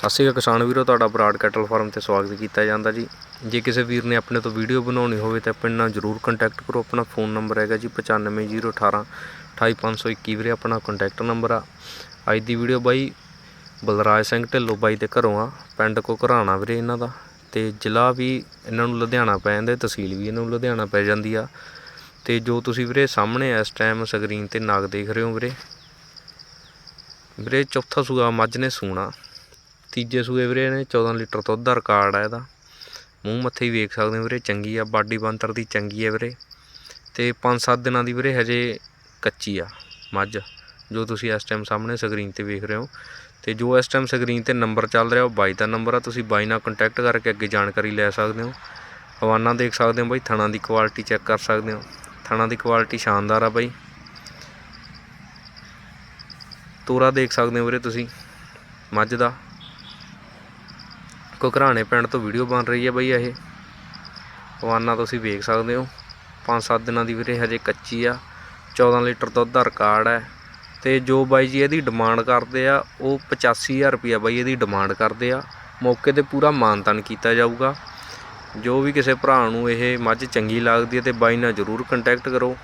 ਸਤਿ ਸ਼੍ਰੀ ਅਕਾਲ ਕਿਸਾਨ ਵੀਰੋ, ਤੁਹਾਡਾ ਬਰਾਡ ਕੈਟਲ ਫਾਰਮ ਤੇ ਸਵਾਗਤ ਕੀਤਾ ਜਾਂਦਾ ਜੀ। ਜੇ ਕਿਸੇ ਵੀਰ ਨੇ ਆਪਣੇ ਤੋਂ ਵੀਡੀਓ ਬਣਾਉਣੀ ਹੋਵੇ ਤਾਂ ਆਪਣੇ ਨਾਲ ਜਰੂਰ ਕੰਟੈਕਟ ਕਰੋ। ਆਪਣਾ ਫੋਨ ਨੰਬਰ ਹੈਗਾ ਜੀ 95018 28521 ਵੀਰੇ, ਆਪਣਾ ਕੰਟੈਕਟ ਨੰਬਰ ਆ। ਅੱਜ ਦੀ ਵੀਡੀਓ ਬਾਈ ਬਲਰਾਜ ਸਿੰਘ ਢਿੱਲੋਂ ਬਾਈ ਦੇ ਘਰੋਂ ਆ, ਪਿੰਡ ਕੋ ਘਰਾਣਾ ਵੀਰੇ ਇਹਨਾਂ ਦਾ। ਤੇ ਜ਼ਿਲ੍ਹਾ ਵੀ ਇਹਨਾਂ ਨੂੰ ਲੁਧਿਆਣਾ ਪੈ ਜਾਂਦਾ, ਤਹਿਸੀਲ ਵੀ ਇਹਨਾਂ ਨੂੰ ਲੁਧਿਆਣਾ ਪੈ ਜਾਂਦੀ ਆ। ਤੇ ਜੋ ਤੁਸੀਂ ਵੀਰੇ ਸਾਹਮਣੇ ਇਸ ਟਾਈਮ ਸਕਰੀਨ ਤੇ ਨਾਗ ਦੇਖ ਰਹੇ ਹੋ ਵੀਰੇ। ਵੀਰੇ ਚੌਥਾ ਸੂਆ ਮੱਝ ਨੇ ਸੂਣਾ। ਤੀਜੇ ਸੂਏ ਵੀਰੇ ਨੇ 14 ਲੀਟਰ ਦੁੱਧ ਦਾ ਰਿਕਾਰਡ ਆ ਇਹਦਾ। ਮੂੰਹ ਮੱਥੇ ਹੀ ਵੇਖ ਸਕਦੇ ਹੋ ਵੀਰੇ, ਚੰਗੀ ਆ, ਬਾਡੀ ਬੰਤਰ ਦੀ ਚੰਗੀ ਆ ਵੀਰੇ। ਤੇ 5-7 ਦਿਨਾਂ ਦੀ ਵੀਰੇ ਹਜੇ ਕੱਚੀ ਆ, ਮੱਝ, ਜੋ ਤੁਸੀਂ ਇਸ ਟਾਈਮ ਸਾਹਮਣੇ ਸਕਰੀਨ ਤੇ ਵੇਖ ਰਹੇ ਹੋ। ਤੇ ਜੋ ਇਸ ਟਾਈਮ ਸਕਰੀਨ ਤੇ ਨੰਬਰ ਚੱਲ ਰਿਹਾ, ਉਹ ਬਾਈ ਦਾ ਨੰਬਰ ਆ, ਤੁਸੀਂ ਬਾਈ ਨਾਲ ਕੰਟੈਕਟ ਕਰਕੇ ਅੱਗੇ ਜਾਣਕਾਰੀ ਲੈ ਸਕਦੇ ਹੋ। ਹਵਾਨਾ ਦੇਖ ਸਕਦੇ ਹੋ ਬਾਈ, ਥਣਾ ਦੀ ਕੁਆਲਿਟੀ ਚੈੱਕ ਕਰ ਸਕਦੇ ਹੋ। ਥਣਾ ਦੀ ਕੁਆਲਿਟੀ ਸ਼ਾਨਦਾਰ ਆ ਬਾਈ। ਤੋਰਾ ਦੇਖ ਸਕਦੇ ਹੋ ਵੀਰੇ ਤੁਸੀਂ, ਮੱਝ ਦਾ। ਘਰਾਣੇ ਪਿੰਡ ਤੋਂ ਵੀਡੀਓ ਬਣ ਰਹੀ ਹੈ ਬਈ ਇਹ। ਹਵਾਨਾ ਤੁਸੀਂ ਵੇਖ ਸਕਦੇ ਹੋ। 5-7 ਦਿਨਾਂ ਦੀ ਵੀਰੇ ਹਜੇ ਕੱਚੀ ਆ। 14 ਲੀਟਰ ਦੁੱਧ ਦਾ ਰਿਕਾਰਡ ਹੈ। ਤੇ ਜੋ ਬਾਈ ਜੀ ਇਹਦੀ ਡਿਮਾਂਡ ਕਰਦੇ ਆ, ਉਹ 85000 ਰੁਪਿਆ ਬਾਈ ਇਹਦੀ ਡਿਮਾਂਡ ਕਰਦੇ ਆ। ਮੌਕੇ ਤੇ ਪੂਰਾ ਮਾਨਤਾਨ ਕੀਤਾ ਜਾਊਗਾ। ਜੋ ਵੀ ਕਿਸੇ ਭਰਾ ਨੂੰ ਇਹ ਮੱਝ ਚੰਗੀ ਲੱਗਦੀ ਹੈ ਤੇ ਬਾਈ ਨਾਲ ਜਰੂਰ ਕੰਟੈਕਟ ਕਰੋ।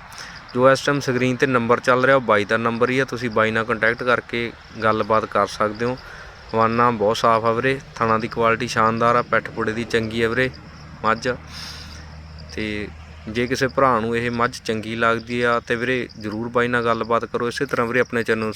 ਜੋ ਇਸ ਟਾਈਮ ਸਕਰੀਨ ਤੇ ਨੰਬਰ ਚੱਲ ਰਿਹਾ ਉਹ ਬਾਈ ਦਾ ਨੰਬਰ ਹੀ ਆ। ਤੁਸੀਂ ਬਾਈ ਨਾਲ ਕੰਟੈਕਟ ਕਰਕੇ ਗੱਲਬਾਤ ਕਰ ਸਕਦੇ ਹੋ। ਹਵਾਨਾ ਬਹੁਤ ਸਾਫ਼ ਆ ਵੀਰੇ, ਥਣਾ ਦੀ ਕੁਆਲਿਟੀ ਸ਼ਾਨਦਾਰ ਆ, ਪੈਠ ਪੁੜੇ ਦੀ ਚੰਗੀ ਆ ਵੀਰੇ, ਮੱਝ। ਤੇ ਜੇ ਕਿਸੇ ਭਰਾ ਨੂੰ ਇਹ ਮੱਝ ਚੰਗੀ ਲੱਗਦੀ ਆ, ਤੇ ਵੀਰੇ ਜਰੂਰ ਬਾਈ ਨਾਲ ਗੱਲਬਾਤ ਕਰੋ, ਇਸੇ ਤਰ੍ਹਾਂ ਵੀਰੇ ਆਪਣੇ ਚੈਨਲ ਨੂੰ